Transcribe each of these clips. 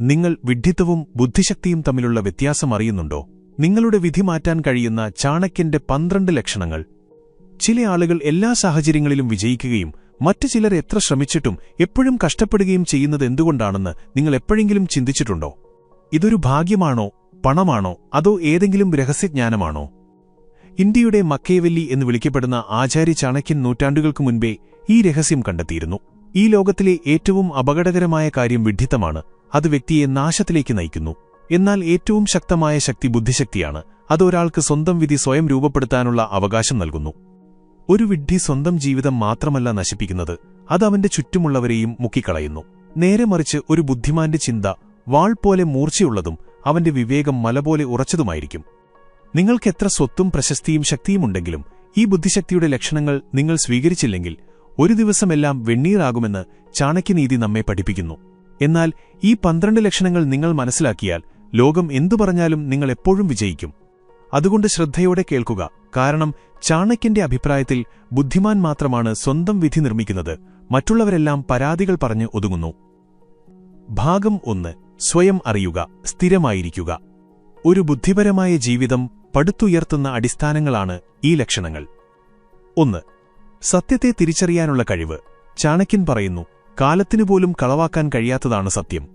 നിങ്ങൾ വിഡ്ഢിത്തവും ബുദ്ധിശക്തിയും തമ്മിലുള്ള വ്യത്യാസം അറിയുന്നുണ്ടോ? നിങ്ങളുടെ വിധി മാറ്റാൻ കഴിയുന്ന ചാണക്യന്റെ പന്ത്രണ്ട് ലക്ഷണങ്ങൾ. ചില ആളുകൾ എല്ലാ സാഹചര്യങ്ങളിലും വിജയിക്കുകയും മറ്റു ചിലർ എത്ര ശ്രമിച്ചിട്ടും എപ്പോഴും കഷ്ടപ്പെടുകയും ചെയ്യുന്നത് എന്തുകൊണ്ടാണെന്ന് നിങ്ങൾ എപ്പോഴെങ്കിലും ചിന്തിച്ചിട്ടുണ്ടോ? ഇതൊരു ഭാഗ്യമാണോ പണമാണോ അതോ ഏതെങ്കിലും രഹസ്യജ്ഞാനമാണോ? ഇന്ത്യയുടെ മക്കേവല്ലി എന്ന് വിളിക്കപ്പെടുന്ന ആചാര്യ ചാണക്യൻ നൂറ്റാണ്ടുകൾക്ക് മുൻപേ ഈ രഹസ്യം കണ്ടെത്തിയിരുന്നു. ഈ ലോകത്തിലെ ഏറ്റവും അപകടകരമായ കാര്യം വിഡ്ഢിത്തമാണ് അത് വ്യക്തിയെ നാശത്തിലേക്ക് നയിക്കുന്നു. എന്നാൽ ഏറ്റവും ശക്തമായ ശക്തി ബുദ്ധിശക്തിയാണ്. അതൊരാൾക്ക് സ്വന്തം വിധി സ്വയം രൂപപ്പെടുത്താനുള്ള അവകാശം നൽകുന്നു. ഒരു വിഡ്ഢി സ്വന്തം ജീവിതം മാത്രമല്ല നശിപ്പിക്കുന്നത്. അത് അവന്റെ ചുറ്റുമുള്ളവരെയും മുക്കിക്കളയുന്നു. നേരെ മറിച്ച് ഒരു ബുദ്ധിമാന്റെ ചിന്ത വാൾ പോലെ മൂർച്ചയുള്ളതും അവന്റെ വിവേകം മല പോലെ ഉറച്ചതുമായിരിക്കും. നിങ്ങൾക്കെത്ര സ്വത്തും പ്രശസ്തിയും ശക്തിയുമുണ്ടെങ്കിലും ഈ ബുദ്ധിശക്തിയുടെ ലക്ഷണങ്ങൾ നിങ്ങൾ സ്വീകരിച്ചില്ലെങ്കിൽ ഒരു ദിവസമെല്ലാം വെണ്ണീറാകുമെന്ന് ചാണക്യനീതി നമ്മെ പഠിപ്പിക്കുന്നു. എന്നാൽ ഈ പന്ത്രണ്ട് ലക്ഷണങ്ങൾ നിങ്ങൾ മനസ്സിലാക്കിയാൽ ലോകം എന്തു പറഞ്ഞാലും നിങ്ങൾ എപ്പോഴും വിജയിക്കും. അതുകൊണ്ട് ശ്രദ്ധയോടെ കേൾക്കുക. കാരണം ചാണക്യന്റെ അഭിപ്രായത്തിൽ ബുദ്ധിമാൻ മാത്രമാണ് സ്വന്തം വിധി നിർമ്മിക്കുന്നത്. മറ്റുള്ളവരെല്ലാം പരാതികൾ പറഞ്ഞ് ഒതുങ്ങുന്നു. ഭാഗം ഒന്ന്. സ്വയം അറിയുക. സ്ഥിരമായിരിക്കുക. ഒരു ബുദ്ധിപരമായ ജീവിതം പടുത്തുയർത്തുന്ന അടിസ്ഥാനങ്ങളാണ് ഈ ലക്ഷണങ്ങൾ. ഒന്ന്. സത്യത്തെ തിരിച്ചറിയാനുള്ള കഴിവ്. ചാണക്യൻ പറയുന്നു കാലത്തിനുപോലും കളവാക്കാൻ കഴിയാത്തതാണ് സത്യം.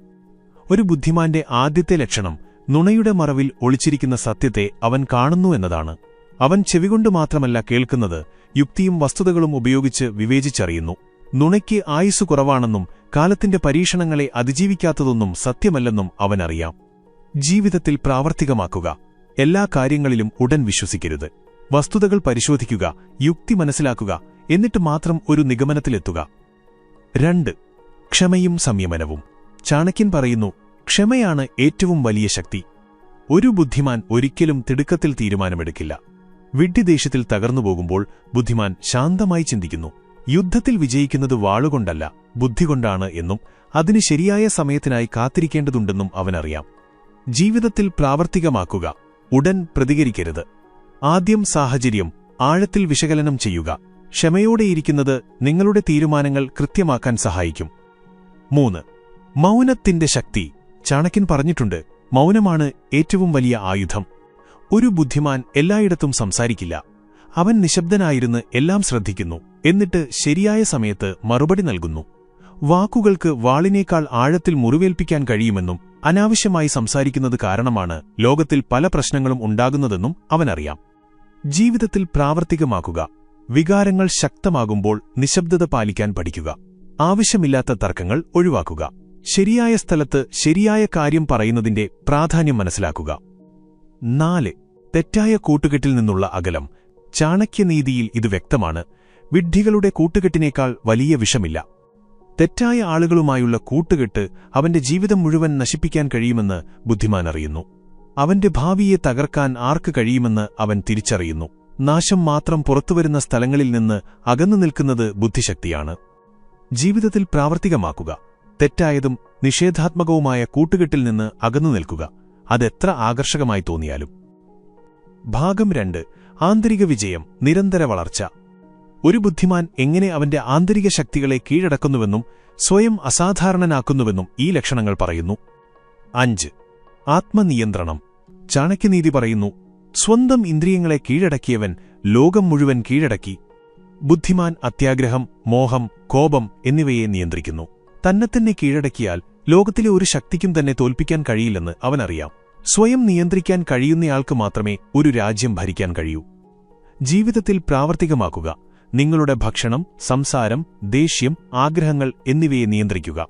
ഒരു ബുദ്ധിമാന്റെ ആദ്യത്തെ ലക്ഷണം നുണയുടെ മറവിൽ ഒളിച്ചിരിക്കുന്ന സത്യത്തെ അവൻ കാണുന്നു എന്നതാണ്. അവൻ ചെവികൊണ്ട് മാത്രമല്ല കേൾക്കുന്നത് യുക്തിയും വസ്തുതകളും ഉപയോഗിച്ച് വിവേചിച്ചറിയുന്നു. നുണയ്ക്ക് ആയുസ് കുറവാണെന്നും കാലത്തിന്റെ പരീക്ഷണങ്ങളെ അതിജീവിക്കാത്തതൊന്നും സത്യമല്ലെന്നും അവനറിയാം. ജീവിതത്തിൽ പ്രാവർത്തികമാക്കുക. എല്ലാ കാര്യങ്ങളിലും ഉടൻ വിശ്വസിക്കരുത്. വസ്തുതകൾ പരിശോധിക്കുക യുക്തി മനസ്സിലാക്കുക എന്നിട്ട് മാത്രം ഒരു നിഗമനത്തിലെത്തുക. രണ്ട് ക്ഷമയും സംയമനവും. ചാണക്യൻ പറയുന്നു ക്ഷമയാണ് ഏറ്റവും വലിയ ശക്തി. ഒരു ബുദ്ധിമാൻ ഒരിക്കലും തിടുക്കത്തിൽ തീരുമാനമെടുക്കില്ല. വിഡ്ഢിദേശത്തിൽ തകർന്നുപോകുമ്പോൾ ബുദ്ധിമാൻ ശാന്തമായി ചിന്തിക്കുന്നു. യുദ്ധത്തിൽ വിജയിക്കുന്നത് വാളുകൊണ്ടല്ല ബുദ്ധികൊണ്ടാണ് എന്നും അതിന് ശരിയായ സമയത്തിനായി കാത്തിരിക്കേണ്ടതുണ്ടെന്നും അവനറിയാം. ജീവിതത്തിൽ പ്രാവർത്തികമാക്കുക ഉടൻ പ്രതികരിക്കരുത്. ആദ്യം സാഹചര്യം ആഴത്തിൽ വിശകലനം ചെയ്യുക. ക്ഷമയോടെയിരിക്കുന്നത് നിങ്ങളുടെ തീരുമാനങ്ങൾ കൃത്യമാക്കാൻ സഹായിക്കും. മൂന്ന് മൗനത്തിന്റെ ശക്തി. ചാണക്യൻ പറഞ്ഞിട്ടുണ്ട് മൗനമാണ് ഏറ്റവും വലിയ ആയുധം. ഒരു ബുദ്ധിമാൻ എല്ലായിടത്തും സംസാരിക്കില്ല. അവൻ നിശബ്ദനായിരുന്ന് എല്ലാം ശ്രദ്ധിക്കുന്നു എന്നിട്ട് ശരിയായ സമയത്ത് മറുപടി നൽകുന്നു. വാക്കുകൾക്ക് വാളിനേക്കാൾ ആഴത്തിൽ മുറിവേൽപ്പിക്കാൻ കഴിയുമെന്നും അനാവശ്യമായി സംസാരിക്കുന്നത് കാരണമാണ് ലോകത്തിൽ പല പ്രശ്നങ്ങളും ഉണ്ടാകുന്നതെന്നും അവനറിയാം. ജീവിതത്തിൽ പ്രാവർത്തികമാക്കുക. വികാരങ്ങൾ ശക്തമാകുമ്പോൾ നിശബ്ദത പാലിക്കാൻ പഠിക്കുക. ആവശ്യമില്ലാത്ത തർക്കങ്ങൾ ഒഴിവാക്കുക. ശരിയായ സ്ഥലത്ത് ശരിയായ കാര്യം പറയുന്നതിന്റെ പ്രാധാന്യം മനസ്സിലാക്കുക. നാല് തെറ്റായ കൂട്ടുകെട്ടിൽ നിന്നുള്ള അകലം. ചാണക്യനീതിയിൽ ഇത് വ്യക്തമാണ്. വിഡ്ഢികളുടെ കൂട്ടുകെട്ടിനേക്കാൾ വലിയ വിഷമില്ല. തെറ്റായ ആളുകളുമായുള്ള കൂട്ടുകെട്ട് അവന്റെ ജീവിതം മുഴുവൻ നശിപ്പിക്കാൻ കഴിയുമെന്ന് ബുദ്ധിമാൻ അറിയുന്നു അവന്റെ ഭാവിയെ തകർക്കാൻ ആർക്ക് കഴിയുമെന്ന് അവൻ തിരിച്ചറിയുന്നു. നാശം മാത്രം പുറത്തുവരുന്ന സ്ഥലങ്ങളിൽ നിന്ന് അകന്നു നിൽക്കുന്നത് ബുദ്ധിശക്തിയാണ്. ജീവിതത്തിൽ പ്രാവർത്തികമാക്കുക. തെറ്റായതും നിഷേധാത്മകവുമായ കൂട്ടുകെട്ടിൽ നിന്ന് അകന്നു നിൽക്കുക. അതെത്ര ആകർഷകമായി തോന്നിയാലും. ഭാഗം രണ്ട്. ആന്തരിക വിജയം നിരന്തര വളർച്ച. ഒരു ബുദ്ധിമാൻ എങ്ങനെ അവന്റെ ആന്തരിക ശക്തികളെ കീഴടക്കുന്നുവെന്നും സ്വയം അസാധാരണനാക്കുന്നുവെന്നും ഈ ലക്ഷണങ്ങൾ പറയുന്നു. അഞ്ച്. ആത്മനിയന്ത്രണം. ചാണക്യനീതി പറയുന്നു സ്വന്തം ഇന്ദ്രിയങ്ങളെ കീഴടക്കിയവൻ ലോകം മുഴുവൻ കീഴടക്കി. ബുദ്ധിമാൻ അത്യാഗ്രഹം മോഹം കോപം എന്നിവയെ നിയന്ത്രിക്കുന്നു. തന്നെത്തന്നെ കീഴടക്കിയാൽ ലോകത്തിലെ ഒരു ശക്തിക്കും തന്നെ തോൽപ്പിക്കാൻ കഴിയില്ലെന്ന് അവനറിയാം. സ്വയം നിയന്ത്രിക്കാൻ കഴിയുന്നയാൾക്ക് മാത്രമേ ഒരു രാജ്യം ഭരിക്കാൻ കഴിയൂ. ജീവിതത്തിൽ പ്രാവർത്തികമാക്കുക. നിങ്ങളുടെ ഭക്ഷണം സംസാരം ദേഷ്യം ആഗ്രഹങ്ങൾ എന്നിവയെ നിയന്ത്രിക്കുക.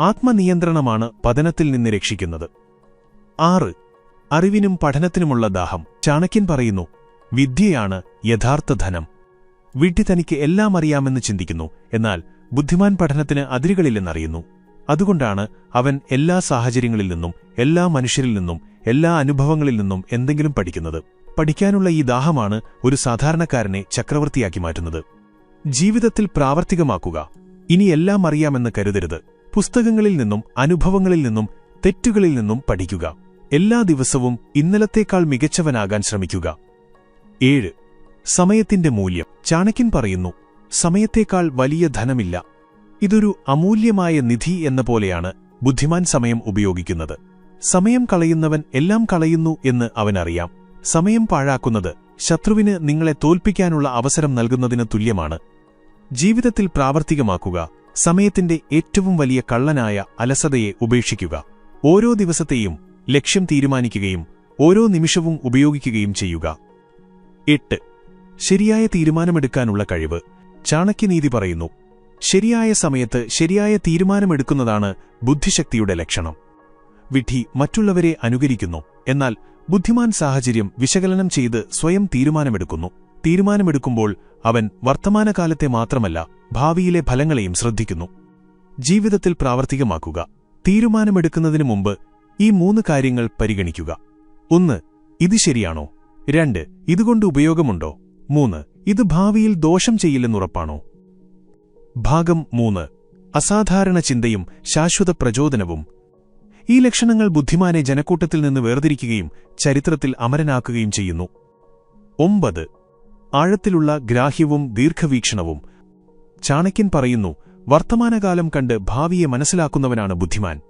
ആത്മനിയന്ത്രണമാണ് പതനത്തിൽ നിന്ന് രക്ഷിക്കുന്നത്. ആറ്. അറിവിനും പഠനത്തിനുമുള്ള ദാഹം. ചാണക്യൻ പറയുന്നു വിദ്യയാണ് യഥാർത്ഥ ധനം. വിഡ്ഢി തനിക്ക് എല്ലാം അറിയാമെന്ന് ചിന്തിക്കുന്നു. എന്നാൽ ബുദ്ധിമാൻ പഠനത്തിന് അതിരുകളില്ലെന്നറിയുന്നു. അതുകൊണ്ടാണ് അവൻ എല്ലാ സാഹചര്യങ്ങളിൽ നിന്നും എല്ലാ മനുഷ്യരിൽ നിന്നും എല്ലാ അനുഭവങ്ങളിൽ നിന്നും എന്തെങ്കിലും പഠിക്കുന്നത്. പഠിക്കാനുള്ള ഈ ദാഹമാണ് ഒരു സാധാരണക്കാരനെ ചക്രവർത്തിയാക്കി മാറ്റുന്നത്. ജീവിതത്തിൽ പ്രാവർത്തികമാക്കുക. ഇനി എല്ലാം അറിയാമെന്ന് കരുതരുത്. പുസ്തകങ്ങളിൽ നിന്നും അനുഭവങ്ങളിൽ നിന്നും തെറ്റുകളിൽ നിന്നും പഠിക്കുക. എല്ലാ ദിവസവും ഇന്നലത്തേക്കാൾ മികച്ചവനാകാൻ ശ്രമിക്കുക. ഏഴ്. സമയത്തിന്റെ മൂല്യം. ചാണക്യൻ പറയുന്നു സമയത്തേക്കാൾ വലിയ ധനമില്ല. ഇതൊരു അമൂല്യമായ നിധി എന്ന പോലെയാണ് ബുദ്ധിമാൻ സമയം ഉപയോഗിക്കുന്നത്. സമയം കളയുന്നവൻ എല്ലാം കളയുന്നു എന്ന് അവനറിയാം. സമയം പാഴാക്കുന്നത് ശത്രുവിന് നിങ്ങളെ തോൽപ്പിക്കാനുള്ള അവസരം നൽകുന്നതിന് തുല്യമാണ്. ജീവിതത്തിൽ പ്രാവർത്തികമാക്കുക. സമയത്തിന്റെ ഏറ്റവും വലിയ കള്ളനായ അലസതയെ ഉപേക്ഷിക്കുക. ഓരോ ദിവസത്തെയും ലക്ഷ്യം തീരുമാനിക്കുകയും ഓരോ നിമിഷവും ഉപയോഗിക്കുകയും ചെയ്യുക. എട്ട്. ശരിയായ തീരുമാനമെടുക്കാനുള്ള കഴിവ്. ചാണക്യനീതി പറയുന്നു. ശരിയായ സമയത്ത് ശരിയായ തീരുമാനമെടുക്കുന്നതാണ് ബുദ്ധിശക്തിയുടെ ലക്ഷണം. വിധി മറ്റുള്ളവരെ അനുകരിക്കുന്നു. എന്നാൽ ബുദ്ധിമാൻ സാഹചര്യം വിശകലനം ചെയ്ത് സ്വയം തീരുമാനമെടുക്കുന്നു. തീരുമാനമെടുക്കുമ്പോൾ അവൻ വർത്തമാനകാലത്തെ മാത്രമല്ല ഭാവിയിലെ ഫലങ്ങളെയും ശ്രദ്ധിക്കുന്നു. ജീവിതത്തിൽ പ്രാവർത്തികമാക്കുക. തീരുമാനമെടുക്കുന്നതിനു മുമ്പ് ഈ മൂന്ന് കാര്യങ്ങൾ പരിഗണിക്കുക. ഒന്ന് ഇത് ശരിയാണോ? രണ്ട് ഇതുകൊണ്ട് ഉപയോഗമുണ്ടോ? മൂന്ന് ഇത് ഭാവിയിൽ ദോഷം ചെയ്യില്ലെന്നുറപ്പാണോ? ഭാഗം മൂന്ന് അസാധാരണ ചിന്തയും ശാശ്വത പ്രചോദനവും. ഈ ലക്ഷണങ്ങൾ ബുദ്ധിമാനെ ജനക്കൂട്ടത്തിൽ നിന്ന് വേർതിരിക്കുകയും ചരിത്രത്തിൽ അമരനാക്കുകയും ചെയ്യുന്നു. ഒമ്പത് ആഴത്തിലുള്ള ഗ്രാഹ്യവും ദീർഘവീക്ഷണവും. ചാണക്യൻ പറയുന്നു വർത്തമാനകാലം കണ്ട് ഭാവിയെ മനസ്സിലാക്കുന്നവനാണ് ബുദ്ധിമാൻ.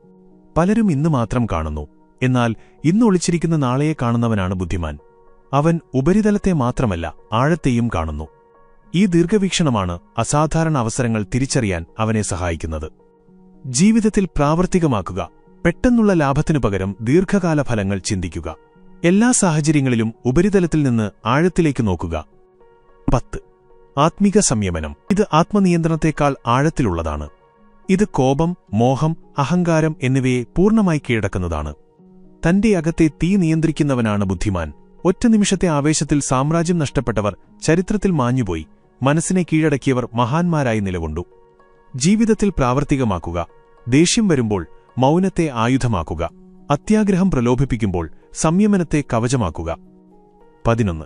പലരും ഇന്ന് മാത്രം കാണുന്നു. എന്നാൽ ഇന്ന് ഒളിച്ചിരിക്കുന്ന നാളെയെ കാണുന്നവനാണ് ബുദ്ധിമാൻ. അവൻ ഉപരിതലത്തെ മാത്രമല്ല ആഴത്തെയും കാണുന്നു. ഈ ദീർഘവീക്ഷണമാണ് അസാധാരണ അവസരങ്ങൾ തിരിച്ചറിയാൻ അവനെ സഹായിക്കുന്നത്. ജീവിതത്തിൽ പ്രാവർത്തികമാക്കുക പെട്ടെന്നുള്ള ലാഭത്തിനു പകരം ദീർഘകാല ഫലങ്ങൾ ചിന്തിക്കുക. എല്ലാ സാഹചര്യങ്ങളിലും ഉപരിതലത്തിൽ നിന്ന് ആഴത്തിലേക്ക് നോക്കുക. പത്ത്. ആത്മിക സംയമനം. ഇത് ആത്മനിയന്ത്രണത്തേക്കാൾ ആഴത്തിലുള്ളതാണ്. ഇത് കോപം മോഹം അഹങ്കാരം എന്നിവയെ പൂർണമായി കീഴടക്കുന്നതാണ്. തന്റെ അകത്തെ തീ നിയന്ത്രിക്കുന്നവനാണ് ബുദ്ധിമാൻ. ഒറ്റ നിമിഷത്തെ ആവേശത്തിൽ സാമ്രാജ്യം നഷ്ടപ്പെട്ടവർ ചരിത്രത്തിൽ മാഞ്ഞുപോയി. മനസ്സിനെ കീഴടക്കിയവർ മഹാന്മാരായി നിലകൊണ്ടു. ജീവിതത്തിൽ പ്രാവർത്തികമാക്കുക. ദേഷ്യം വരുമ്പോൾ മൗനത്തെ ആയുധമാക്കുക. അത്യാഗ്രഹം പ്രലോഭിപ്പിക്കുമ്പോൾ സംയമനത്തെ കവചമാക്കുക. പതിനൊന്ന്.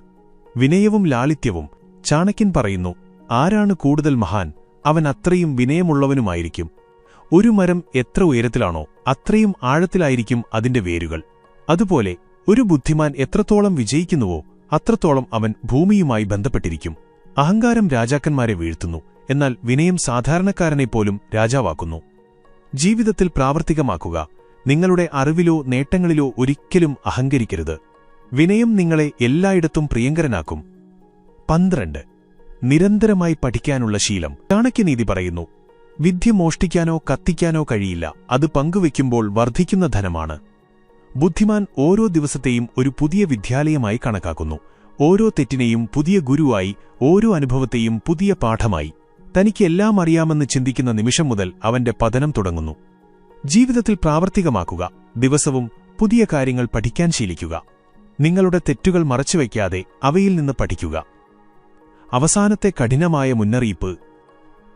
വിനയവും ലാളിത്യവും. ചാണക്യൻ പറയുന്നു ആരാണ് കൂടുതൽ മഹാൻ? അവൻ അത്രയും വിനയമുള്ളവനുമായിരിക്കും. ഒരു മരം എത്ര ഉയരത്തിലാണോ അത്രയും ആഴത്തിലായിരിക്കും അതിന്റെ വേരുകൾ. അതുപോലെ ഒരു ബുദ്ധിമാൻ എത്രത്തോളം വിജയിക്കുന്നുവോ അത്രത്തോളം അവൻ ഭൂമിയുമായി ബന്ധപ്പെട്ടിരിക്കും. അഹങ്കാരം രാജാക്കന്മാരെ വീഴ്ത്തുന്നു എന്നാൽ വിനയം സാധാരണക്കാരനെപ്പോലും രാജാവാക്കുന്നു. ജീവിതത്തിൽ പ്രാവർത്തികമാക്കുക നിങ്ങളുടെ അറിവിലോ നേട്ടങ്ങളിലോ ഒരിക്കലും അഹങ്കരിക്കരുത്. വിനയം നിങ്ങളെ എല്ലായിടത്തും പ്രിയങ്കരനാക്കും. പന്ത്രണ്ട്. നിരന്തരമായി പഠിക്കാനുള്ള ശീലം. ചാണക്യനീതി പറയുന്നു വിദ്യ മോഷ്ടിക്കാനോ കത്തിക്കാനോ കഴിയില്ല. അത് പങ്കുവെക്കുമ്പോൾ വർദ്ധിക്കുന്ന ധനമാണ്. ബുദ്ധിമാൻ ഓരോ ദിവസത്തെയും ഒരു പുതിയ വിദ്യാലയമായി കണക്കാക്കുന്നു. ഓരോ തെറ്റിനെയും പുതിയ ഗുരുവായി ഓരോ അനുഭവത്തെയും പുതിയ പാഠമായി. തനിക്ക് എല്ലാം അറിയാമെന്ന് ചിന്തിക്കുന്ന നിമിഷം മുതൽ അവന്റെ പതനം തുടങ്ങുന്നു. ജീവിതത്തിൽ പ്രാവർത്തികമാക്കുക ദിവസവും പുതിയ കാര്യങ്ങൾ പഠിക്കാൻ ശീലിക്കുക. നിങ്ങളുടെ തെറ്റുകൾ മറച്ചുവെക്കാതെ അവയിൽ നിന്ന് പഠിക്കുക. അവസാനത്തെ കഠിനമായ മുന്നറിയിപ്പ്.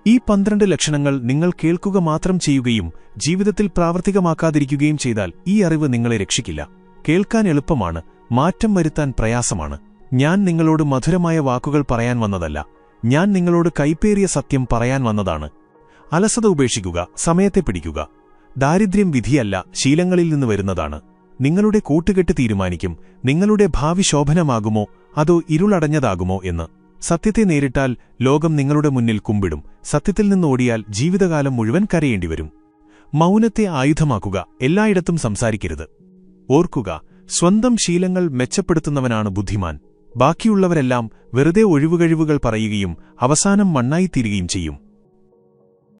ഈ പന്ത്രണ്ട് ലക്ഷണങ്ങൾ നിങ്ങൾ കേൾക്കുക മാത്രം ചെയ്യുകയും ജീവിതത്തിൽ പ്രാവർത്തികമാക്കാതിരിക്കുകയും ചെയ്താൽ ഈ അറിവ് നിങ്ങളെ രക്ഷിക്കില്ല. കേൾക്കാൻ എളുപ്പമാണ് മാറ്റം വരുത്താൻ പ്രയാസമാണ്. ഞാൻ നിങ്ങളോട് മധുരമായ വാക്കുകൾ പറയാൻ വന്നതല്ല. ഞാൻ നിങ്ങളോട് കൈപ്പേറിയ സത്യം പറയാൻ വന്നതാണ്. അലസത ഉപേക്ഷിക്കുക സമയത്തെ പിടിക്കുക. ദാരിദ്ര്യം വിധിയല്ല ശീലങ്ങളിൽ നിന്ന് വരുന്നതാണ്. നിങ്ങളുടെ കൂട്ടുകെട്ട് തീരുമാനിക്കും നിങ്ങളുടെ ഭാവി ശോഭനമാകുമോ അതോ ഇരുളടഞ്ഞതാകുമോ എന്ന്. സത്യത്തെ നേരിട്ടാൽ ലോകം നിങ്ങളുടെ മുന്നിൽ കുമ്പിടും. സത്യത്തിൽ നിന്ന് ഓടിയാൽ ജീവിതകാലം മുഴുവൻ കരയേണ്ടിവരും. മൗനത്തെ ആയുധമാക്കുക എല്ലായിടത്തും സംസാരിക്കരുത്. ഓർക്കുക സ്വന്തം ശീലങ്ങൾ മെച്ചപ്പെടുത്തുന്നവനാണ് ബുദ്ധിമാൻ. ബാക്കിയുള്ളവരെല്ലാം വെറുതെ ഒഴിവുകഴിവുകൾ പറയുകയും അവസാനം മണ്ണായിത്തീരുകയും ചെയ്യും.